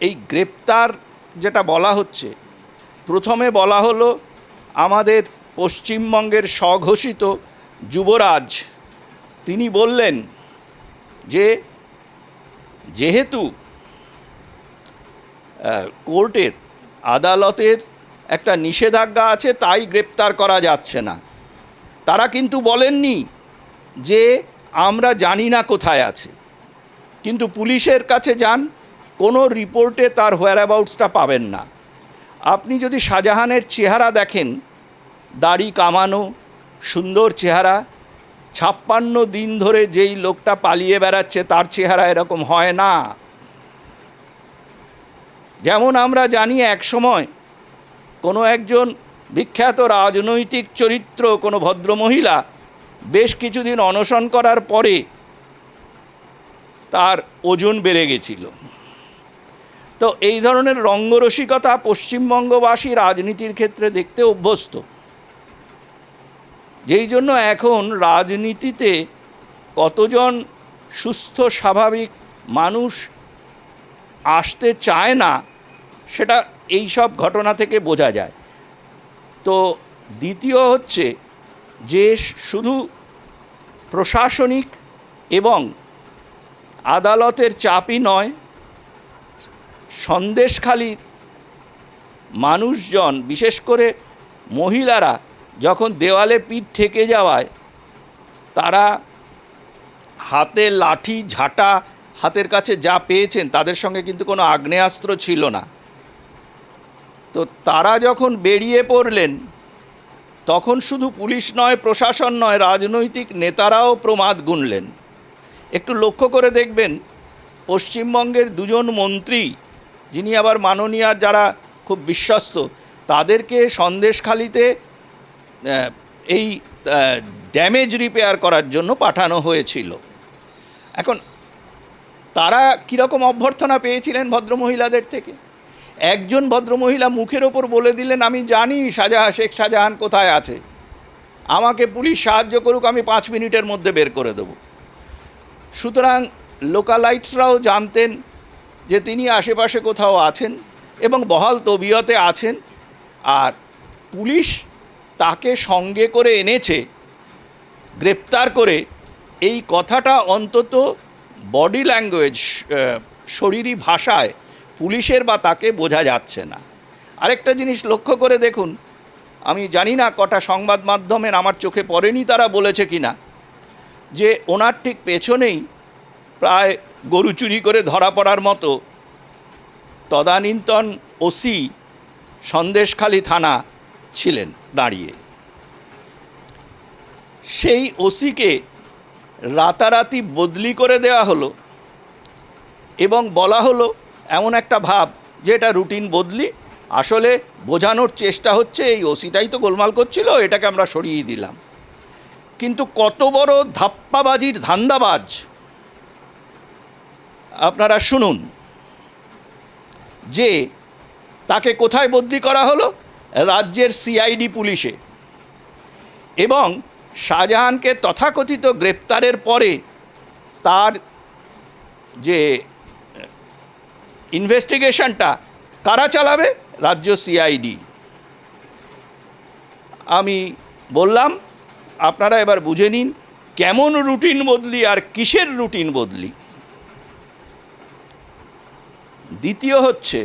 এই গ্রেপ্তার যেটা বলা হচ্ছে, প্রথমে বলা হলো আমাদের পশ্চিমবঙ্গের স্বঘোষিত যুবরাজ। তিনি বললেন যে, যেহেতু কোর্টের আদালতের একটা নিষেধাজ্ঞা আছে, তাই গ্রেপ্তার করা যাচ্ছে না। তারা কিন্তু বলেননি যে, আমরা জানি না কোথায় আছে। কিন্তু পুলিশের কাছে যান কোনো রিপোর্টে তার হোয়ার অ্যাবাউটসটা পাবেন না। আপনি যদি শাহজাহানের চেহারা দেখেন, দাড়ি কামানো, সুন্দর চেহারা, ছাপ্পান্ন দিন ধরে যেই লোকটা পালিয়ে বেড়াচ্ছে, তার চেহারা এরকম হয় না। যেমন আমরা জানি এক সময় কোনো একজন বিখ্যাত রাজনৈতিক চরিত্র, কোনো ভদ্রমহিলা বেশ কিছুদিন অনশন করার পরে তার ওজন বেড়ে গেছিল। তো এই ধরনের রঙ্গরসিকতা পশ্চিমবঙ্গবাসী রাজনীতির ক্ষেত্রে দেখতে অভ্যস্ত। যেই জন্য এখন রাজনীতিতে কতজন সুস্থ, স্বাভাবিক মানুষ আসতে চায় না, সেটা এই সব ঘটনা থেকে বোঝা যায়। তো দ্বিতীয় হচ্ছে যে শুধু প্রশাসনিক এবং আদালতের চাপই নয় সন্দেশখালির মানুষজন, বিশেষ করে মহিলারা, যখন দেওয়ালে পিঠ ঠেকে যাওয়ায়, তারা হাতে লাঠি, ঝাঁটা হাতের কাছে যা পেয়েছেন, তাদের সঙ্গে কিন্তু কোনো আগ্নেয়াস্ত্র ছিল না। তো তারা যখন বেরিয়ে পড়লেন, তখন শুধু পুলিশ নয়, প্রশাসন নয়, রাজনৈতিক নেতারাও প্রমাদ গুনলেন। একটু লক্ষ্য করে দেখবেন, পশ্চিমবঙ্গের দুজন মন্ত্রী যিনি আবার মাননীয় যারা খুব বিশ্বস্ত, তাদেরকে সন্দেশখালিতে এই ড্যামেজ রিপেয়ার করার জন্য পাঠানো হয়েছিল। এখন, তারা কীরকম অভ্যর্থনা পেয়েছিলেন ভদ্রমহিলাদের থেকে? একজন ভদ্রমহিলা মুখের ওপর বলে দিলেন, আমি জানি শাহজাহ শেখ শাহজাহান কোথায় আছে। আমাকে পুলিশ সাহায্য করুক, আমি পাঁচ মিনিটের মধ্যে বের করে দেবো। সুতরাং লোকালাইটসরাও জানতেন যে তিনি আশেপাশে কোথাও আছেন এবং বহাল তবিয়তে আছেন, আর পুলিশ তাকে সঙ্গে করে এনেছে, গ্রেপ্তার করে এই কথাটা অন্তত বডি ল্যাঙ্গুয়েজ শরীরী ভাষায় পুলিশের বা তাকে বোঝা যাচ্ছে না। আরেকটা জিনিস লক্ষ্য করে দেখুন, আমি জানি না কটা সংবাদ মাধ্যমের আমার চোখে পড়েনি তারা বলেছে কি না যে ওনার ঠিক পেছনেই প্রায় গরু চুরি করে ধরা পড়ার মতো। তদানীন্তন ওসি সন্দেশখালী থানা ছিলেন দাঁড়িয়ে। সেই ওসিকে রাতারাতি বদলি করে দেওয়া হলো এবং বলা হলো এমন একটা ভাব যে এটা রুটিন বদলি, আসলে বোঝানোর চেষ্টা হচ্ছে এই ওসিটাই তো গোলমাল করছিল, এটাকে আমরা সরিয়ে দিলাম। কিন্তু কত বড় ধাপ্পাবাজির ধান্দাবাজ আপনারা শুনুন। যে তাকে কোথায় বদলি করা হলো? রাজ্যের সিআইডি পুলিশে। এবং শাহজাহানকে তথাকথিত গ্রেপ্তারের পরে তার যে ইনভেস্টিগেশনটা, কারা চালাবে? রাজ্য সিআইডি। আমি বললাম, আপনারা এবার বুঝে নিন, কেমন রুটিন বদলি আর কিসের রুটিন বদলি? দ্বিতীয় হচ্ছে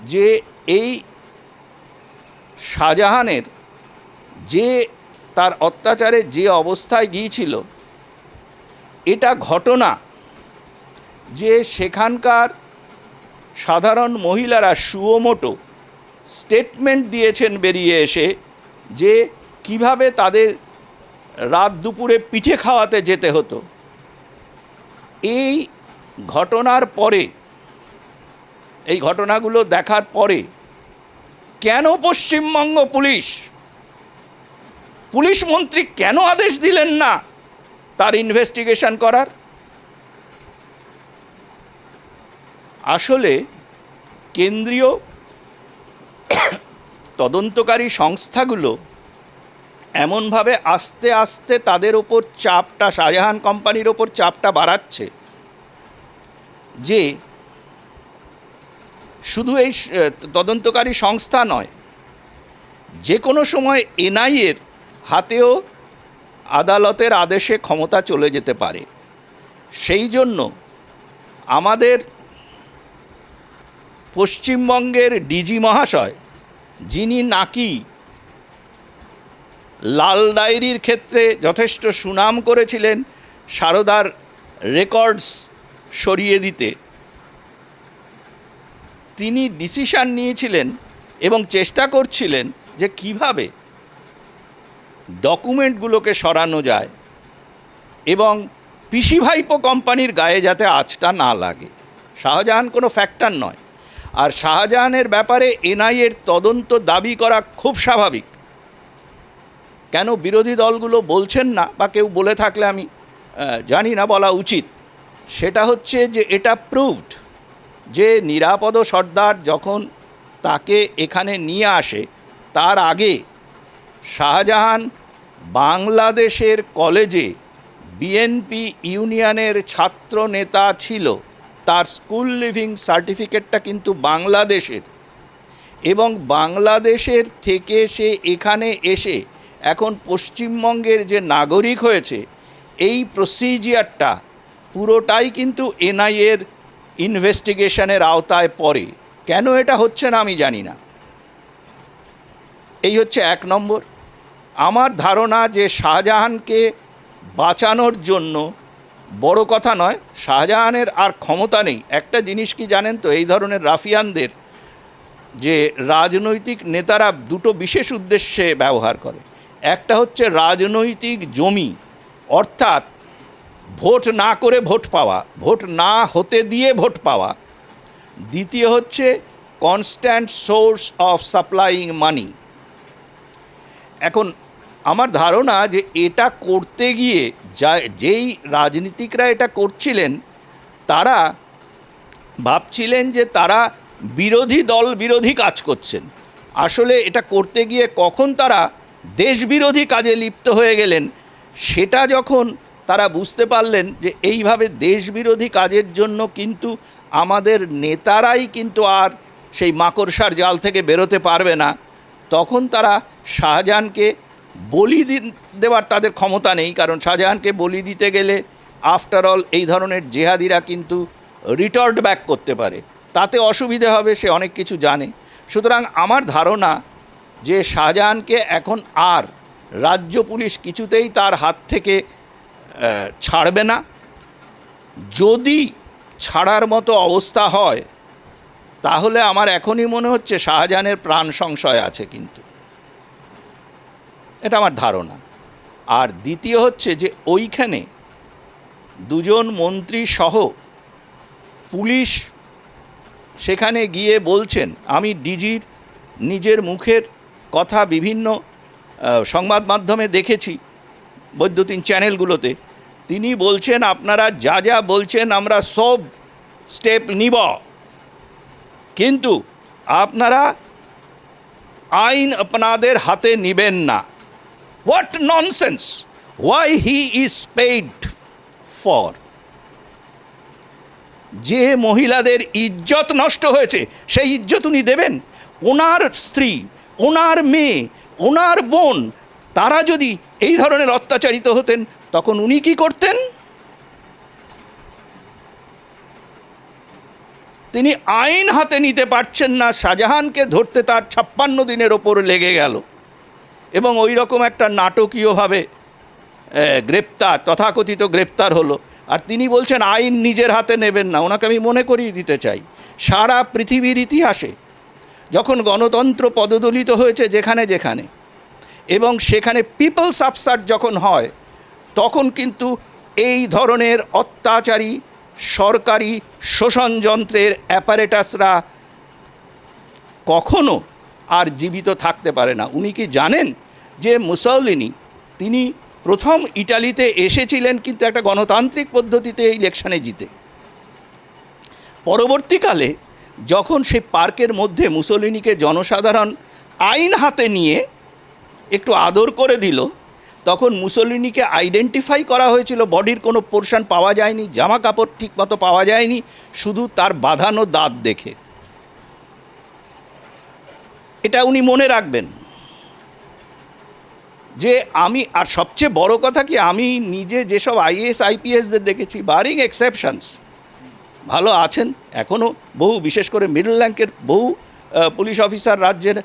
যে এই শাহজাহানের যে তার অত্যাচারে যে অবস্থায় গিয়েছিল, এটা ঘটনা যে সেখানকার সাধারণ মহিলারা সুয়োমোটো স্টেটমেন্ট দিয়েছেন বেরিয়ে এসে যে কীভাবে তাদের রাত দুপুরে পিঠে খাওয়াতে যেতে হতো। এই ঘটনার পরে এই ঘটনাগুলো দেখার পরে কেন পশ্চিমবঙ্গ পুলিশ? পুলিশ মন্ত্রী কেন আদেশ দিলেন না তার ইনভেস্টিগেশন করার? আসলে কেন্দ্রীয় তদন্তকারী সংস্থাগুলো এমনভাবে আস্তে আস্তে তাদের ওপর চাপটা, শাহজাহান কোম্পানির ওপর চাপটা বাড়াচ্ছে যে শুধু এই তদন্তকারী সংস্থা নয়, যে কোনো সময় এনআইএর হাতেও আদালতের আদেশে ক্ষমতা চলে যেতে পারে। সেই জন্য আমাদের পশ্চিমবঙ্গের ডিজি মহাশয়, যিনি নাকি লাল ডায়েরির ক্ষেত্রে যথেষ্ট সুনাম করেছিলেন, সারদার রেকর্ডস সরিয়ে দিতে তিনি ডিসিশান নিয়েছিলেন এবং চেষ্টা করছিলেন যে কীভাবে ডকুমেন্টগুলোকে সরানো যায় এবং পিসি ভাইপো কোম্পানির গায়ে যাতে আঁচটা না লাগে। শাহজাহান কোনো ফ্যাক্টর নয়। আর শাহজাহানের ব্যাপারে এনআইএর তদন্ত দাবি করা খুব স্বাভাবিক। কেন বিরোধী দলগুলো বলছেন না বা কেউ বলে থাকলে আমি জানি না, বলা উচিত। সেটা হচ্ছে যে এটা প্রুভড যে নিরাপদ সর্দার যখন তাকে এখানে নিয়ে আসে, তার আগে শাহজাহান বাংলাদেশের কলেজে বিএনপি ইউনিয়নের ছাত্র নেতা ছিল। তার স্কুল লিভিং সার্টিফিকেটটা কিন্তু বাংলাদেশের এবং বাংলাদেশের থেকে সে এখানে এসে এখন পশ্চিমবঙ্গের যে নাগরিক হয়েছে, এই প্রসিজিয়ারটা পুরোটাই কিন্তু এনআইএর ইনভেস্টিগেশনের আওতায় পড়ে। কেন এটা হচ্ছে না আমি জানি না। এই হচ্ছে এক নম্বর। আমার ধারণা যে শাহজাহানকে বাঁচানোর জন্য বড় কথা নয়, শাহজাহানের আর ক্ষমতা নেই। একটা জিনিস কি জানেন তো, এই ধরনের রাফিয়ানদের যে রাজনৈতিক নেতারা দুটো বিশেষ উদ্দেশ্যে ব্যবহার করে। একটা হচ্ছে রাজনৈতিক জমি, অর্থাৎ ভোট না করে ভোট পাওয়া, ভোট না হতে দিয়ে ভোট পাওয়া, দ্বিতীয় হচ্ছে constant source of supplying money এখন আমার ধারণা যে এটা করতে গিয়ে যা, যেই রাজনীতিকরা এটা করছিলেন, তারা ভাবছিলেন যে তারা বিরোধী দল বিরোধী কাজ করছেন। আসলে এটা করতে গিয়ে কখন তারা দেশ বিরোধী কাজে লিপ্ত হয়ে গেলেন, সেটা যখন তারা বুঝতে পারলেন যে এইভাবে দেশবিরোধী কাজের জন্য কিন্তু আমাদের নেতারাই কিন্তু আর সেই মাকড়সার জাল থেকে বেরোতে পারবে না। তখন তারা শাহজাহানকে বলি দেওয়ার তাদের ক্ষমতা নেই, কারণ শাহজাহানকে বলি দিতে গেলে আফটার অল এই ধরনের জেহাদিরা কিন্তু রিটার্ড ব্যাক করতে পারে। তাতে অসুবিধে হবে, সে অনেক কিছু জানে। সুতরাং আমার ধারণা যে শাহজাহানকে এখন আর রাজ্য পুলিশ কিছুতেই তার হাত থেকে ছাড়বে না। যদি ছাড়ার মতো অবস্থা হয়, তাহলে আমার এখনই মনে হচ্ছে শাহজাহানের প্রাণ সংশয় আছে কিন্তু। এটা আমার ধারণা। আর দ্বিতীয় হচ্ছে যে ওইখানে দুজন মন্ত্রী সহ পুলিশ সেখানে গিয়ে বলছেন, আমি ডিজির নিজের মুখের কথা বিভিন্ন সংবাদ মাধ্যমে দেখেছি। বৈদ্যুতিন চ্যানেলগুলোতে, তিনি বলছেন, আপনারা যা যা বলছেন, আমরা সব স্টেপ নিব। কিন্তু আপনারা আইন আপনাদের হাতে নেবেন না। What nonsense? Why he is paid for? যে মহিলাদের ইজ্জত নষ্ট হয়েছে, সেই ইজ্জত উনি দেবেন। ওনার স্ত্রী, ওনার মেয়ে, ওনার বোন, তারা যদি এই ধরনের অত্যাচারিত হতেন, তখন উনি কি করতেন? তিনি আইন হাতে নিতে পারছেন না, শাহজাহানকে ধরতে তার ছাপ্পান্ন দিনের ওপর লেগে গেল। এবং ওই রকম একটা নাটকীয়ভাবে গ্রেপ্তার, তথাকথিত গ্রেপ্তার হলো। আর তিনি বলছেন, আইন নিজের হাতে নেবেন না, ওনাকে আমি মনে করিয়ে দিতে চাই। সারা পৃথিবীর ইতিহাসে যখন গণতন্ত্র পদদলিত হয়েছে যেখানে যেখানে এবং সেখানে পিপলস আফসার যখন হয়, তখন কিন্তু এই ধরনের অত্যাচারী সরকারি শোষণ যন্ত্রের অ্যাপারেটাসরা কখনো আর জীবিত থাকতে পারে না। উনি কি জানেন যে মুসৌলিনি তিনি প্রথম ইটালিতে এসেছিলেন কিন্তু একটা গণতান্ত্রিক পদ্ধতিতে ইলেকশনে জিতে। পরবর্তীকালে যখন সেই পার্কের মধ্যে মুসলিনিকে জনসাধারণ আইন হাতে নিয়ে একটু আদর করে দিল। তখন মুসলিনিকে আইডেন্টিফাই করা হয়েছিল বডির কোনো পোর্শন পাওয়া যায়নি জামা কাপড় ঠিকমতো পাওয়া যায়নি, শুধু তার বাঁধানো দাঁত দেখে। এটা উনি মনে রাখবেন। যে আমি, আর সবচেয়ে বড় কথা কি, আমি নিজে যেসব আইএস আইপিএসদের দেখেছি বারিং এক্সেপশনস ভালো আছেন এখনও বহু, বিশেষ করে মিডল র্যাঙ্কের বহু পুলিশ অফিসার রাজ্যের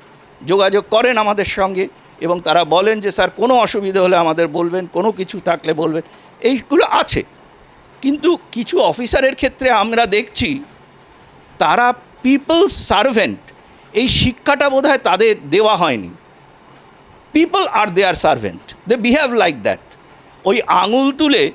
যোগাযোগ করেন আমাদের সঙ্গে। এবং তারা বলেন যে, স্যার, কোনো অসুবিধা হলে আমাদের বলবেন, কোনো কিছু থাকলে বলবেন। এইগুলো আছে। কিন্তু কিছু অফিসারের ক্ষেত্রে আমরা দেখছি, তারা পিপল সার্ভেন্ট এই শিক্ষাটা বোধহয় তাদের দেওয়া হয়নি। People are their servant they behave like that ওই আঙুল তুলে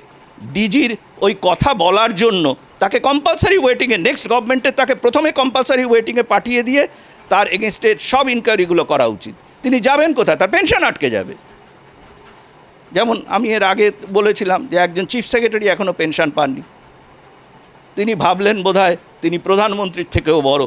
ডিজির ওই কথা বলার জন্য তাকে কম্পালসারি ওয়েটিংয়ে নেক্সট গভর্নমেন্টে তাকে প্রথমে কম্পালসারি ওয়েটিংয়ে পাঠিয়ে দিয়ে, তার এগেনস্টে সব ইনকোয়ারিগুলো করা উচিত। তিনি যাবেন কোথায়? তার পেনশন আটকে যাবে। যেমন আমি এর আগে বলেছিলাম যে একজন চিফ সেক্রেটারি এখনও পেনশন পাননি। তিনি ভাবলেন বোধহয় তিনি প্রধানমন্ত্রীর থেকেও বড়।